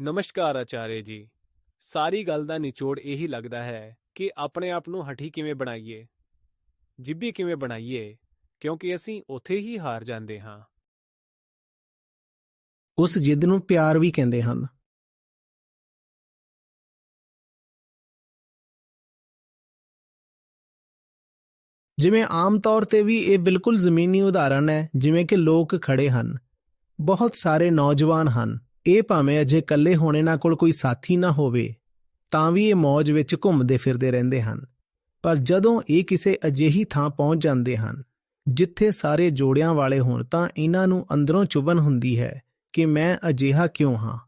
ਨਮਸਕਾਰ ਆਚਾਰੇ ਜੀ। ਸਾਰੀ ਗੱਲ ਦਾ ਨਿਚੋੜ ਇਹੀ ਲੱਗਦਾ ਹੈ ਕਿ ਆਪਣੇ ਆਪ ਨੂੰ ਹਠੀ ਕਿਵੇਂ ਬਣਾਈਏ? ਜਿੱਬੀ ਕਿਵੇਂ ਬਣਾਈਏ? ਕਿਉਂਕਿ ਅਸੀਂ ਉੱਥੇ ਹੀ ਹਾਰ ਜਾਂਦੇ ਹਾਂ। ਉਸ ਜਿੱਦ ਨੂੰ ਪਿਆਰ ਵੀ ਕਹਿੰਦੇ ਹਨ। ਜਿਵੇਂ ਆਮ ਤੌਰ ਤੇ ਵੀ ਇਹ ਬਿਲਕੁਲ ਜ਼ਮੀਨੀ ਉਦਾਹਰਣ ਹੈ, ਜਿਵੇਂ ਕਿ ਲੋਕ ਖੜੇ ਹਨ। ਬਹੁਤ ਸਾਰੇ ਨੌਜਵਾਨ ਹਨ। ਇਹ ਭਾਵੇਂ ਅਜੇ ਇਕੱਲੇ ਹੋਣ ਇਹਨਾਂ ਕੋਲ ਕੋਈ ਸਾਥੀ ਨਾ ਹੋਵੇ, ਤਾਂ ਵੀ ਇਹ ਮੌਜ ਵਿੱਚ ਘੁੰਮਦੇ ਫਿਰਦੇ ਰਹਿੰਦੇ ਹਨ। ਪਰ ਜਦੋਂ ਇਹ ਕਿਸੇ ਅਜਿਹੀ ਥਾਂ ਪਹੁੰਚ ਜਾਂਦੇ ਹਨ, ਜਿੱਥੇ ਸਾਰੇ ਜੋੜਿਆਂ ਵਾਲੇ ਹੋਣ, ਤਾਂ ਇਹਨਾਂ ਨੂੰ ਅੰਦਰੋਂ ਚੁਭਨ ਹੁੰਦੀ ਹੈ ਕਿ ਮੈਂ ਅਜਿਹਾ ਕਿਉਂ ਹਾਂ।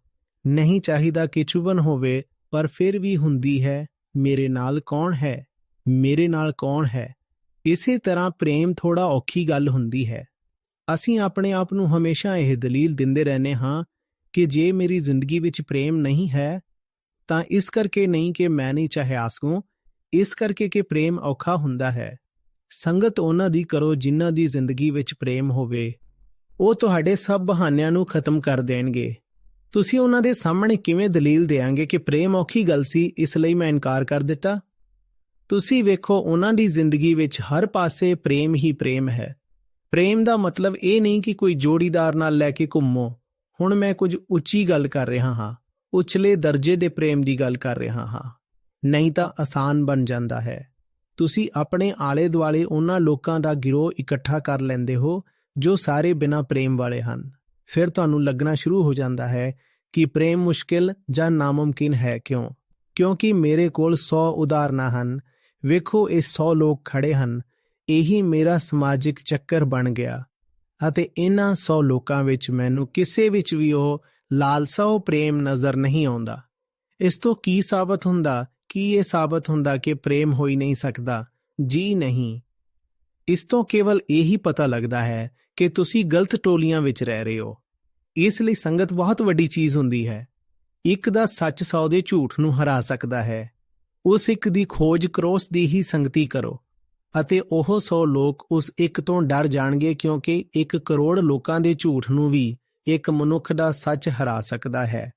ਨਹੀਂ ਚਾਹੀਦਾ ਕਿ ਚੁਭਨ ਹੋਵੇ, ਪਰ ਫਿਰ ਵੀ ਹੁੰਦੀ ਹੈ, ਮੇਰੇ ਨਾਲ ਕੌਣ ਹੈ? ਮੇਰੇ ਨਾਲ ਕੌਣ ਹੈ? ਇਸੇ ਤਰ੍ਹਾਂ ਪ੍ਰੇਮ ਥੋੜਾ ਔਖੀ ਗੱਲ ਹੁੰਦੀ ਹੈ। ਅਸੀਂ ਆਪਣੇ ਆਪ ਨੂੰ ਹਮੇਸ਼ਾ ਇਹ ਦਲੀਲ ਦਿੰਦੇ ਰਹਿੰਦੇ ਹਾਂ ਕਿ ਜੇ ਮੇਰੀ ਜ਼ਿੰਦਗੀ ਵਿੱਚ ਪ੍ਰੇਮ ਨਹੀਂ ਹੈ, ਤਾਂ ਇਸ ਕਰਕੇ ਨਹੀਂ ਕਿ ਮੈਂ ਨਹੀਂ ਚਾਹਿਆ ਸਕੂੰ ਇਸ ਕਰਕੇ ਕਿ ਪ੍ਰੇਮ ਔਖਾ ਹੁੰਦਾ ਹੈ। ਸੰਗਤ ਉਹਨਾਂ ਦੀ ਕਰੋ ਜਿਨ੍ਹਾਂ ਦੀ ਜ਼ਿੰਦਗੀ ਵਿੱਚ ਪ੍ਰੇਮ ਹੋਵੇ। ਉਹ ਤੁਹਾਡੇ ਸਭ ਬਹਾਨਿਆਂ ਨੂੰ ਖਤਮ ਕਰ ਦੇਣਗੇ। ਤੁਸੀਂ ਉਹਨਾਂ ਦੇ ਸਾਹਮਣੇ ਕਿਵੇਂ ਦਲੀਲ ਦੇਾਂਗੇ ਕਿ ਪ੍ਰੇਮ ਔਖੀ ਗੱਲ ਸੀ, ਇਸ ਲਈ ਮੈਂ ਇਨਕਾਰ ਕਰ ਦਿੱਤਾ? ਤੁਸੀਂ ਵੇਖੋ, ਉਹਨਾਂ ਦੀ ਜ਼ਿੰਦਗੀ ਵਿੱਚ ਹਰ ਪਾਸੇ ਪ੍ਰੇਮ ਹੀ ਪ੍ਰੇਮ ਹੈ। ਪ੍ਰੇਮ ਦਾ ਮਤਲਬ ਇਹ ਨਹੀਂ ਕਿ ਕੋਈ ਜੋੜੀਦਾਰ ਨਾਲ ਲੈ ਕੇ ਘੁੰਮੋ। ਹੁਣ ਮੈਂ ਕੁਝ ਉੱਚੀ ਗੱਲ ਕਰ ਰਿਹਾ ਹਾਂ ਉਚਲੇ ਦਰਜੇ ਦੇ ਪ੍ਰੇਮ ਦੀ ਗੱਲ ਕਰ ਰਿਹਾ ਹਾਂ। ਨਹੀਂ ਤਾਂ ਆਸਾਨ ਬਣ ਜਾਂਦਾ ਹੈ। ਤੁਸੀਂ ਆਪਣੇ ਆਲੇ ਦੁਆਲੇ ਉਹਨਾਂ ਲੋਕਾਂ ਦਾ ਗਿਰੋਹ ਇਕੱਠਾ ਕਰ ਲੈਂਦੇ ਹੋ, ਜੋ ਸਾਰੇ ਬਿਨਾਂ ਪ੍ਰੇਮ ਵਾਲੇ ਹਨ। ਫਿਰ ਤੁਹਾਨੂੰ ਲੱਗਣਾ ਸ਼ੁਰੂ ਹੋ ਜਾਂਦਾ ਹੈ ਕਿ ਪ੍ਰੇਮ ਮੁਸ਼ਕਿਲ ਜਾਂ ਨਾਮੁਮਕਿਨ ਹੈ ਕਿਉਂ? ਕਿਉਂਕਿ ਮੇਰੇ ਕੋਲ 100 ਉਦਾਹਰਨਾਂ ਹਨ। ਵੇਖੋ, ਇਹ 100 ਲੋਕ ਖੜੇ ਹਨ। ਇਹੀ ਮੇਰਾ ਸਮਾਜਿਕ ਚੱਕਰ ਬਣ ਗਿਆ। ਅਤੇ ਇਹਨਾਂ 100 ਲੋਕਾਂ ਵਿੱਚ ਮੈਨੂੰ ਕਿਸੇ ਵਿੱਚ ਵੀ ਉਹ ਲਾਲਸਾ ਉਹ ਪ੍ਰੇਮ ਨਜ਼ਰ ਨਹੀਂ ਆਉਂਦਾ। ਇਸ ਤੋਂ ਕੀ ਸਾਬਤ ਹੁੰਦਾ, ਕੀ ਇਹ ਸਾਬਤ ਹੁੰਦਾ ਕਿ ਪ੍ਰੇਮ ਹੋ ਹੀ ਨਹੀਂ ਸਕਦਾ? ਜੀ ਨਹੀਂ। ਇਸ ਤੋਂ ਕੇਵਲ ਇਹੀ ਪਤਾ ਲੱਗਦਾ ਹੈ ਕਿ ਤੁਸੀਂ ਗਲਤ ਟੋਲੀਆਂ ਵਿੱਚ ਰਹਿ ਰਹੇ ਹੋ। ਇਸ ਲਈ ਸੰਗਤ ਬਹੁਤ ਵੱਡੀ ਚੀਜ਼ ਹੁੰਦੀ ਹੈ। ਇੱਕ ਦਾ ਸੱਚ ਸੌ ਦੇ ਝੂਠ ਨੂੰ ਹਰਾ ਸਕਦਾ ਹੈ। ਉਸ ਇੱਕ ਦੀ ਖੋਜ ਕਰੋਸ ਦੀ ਹੀ ਸੰਗਤੀ ਕਰੋ। ਅਤੇ ਉਹ 100 ਲੋਕ ਉਸ ਇੱਕ ਤੋਂ ਡਰ ਜਾਣਗੇ ਕਿਉਂਕਿ ਇੱਕ ਕਰੋੜ ਲੋਕਾਂ ਦੇ ਝੂਠ ਨੂੰ ਵੀ ਇੱਕ ਮਨੁੱਖ ਦਾ ਸੱਚ ਹਰਾ ਸਕਦਾ ਹੈ।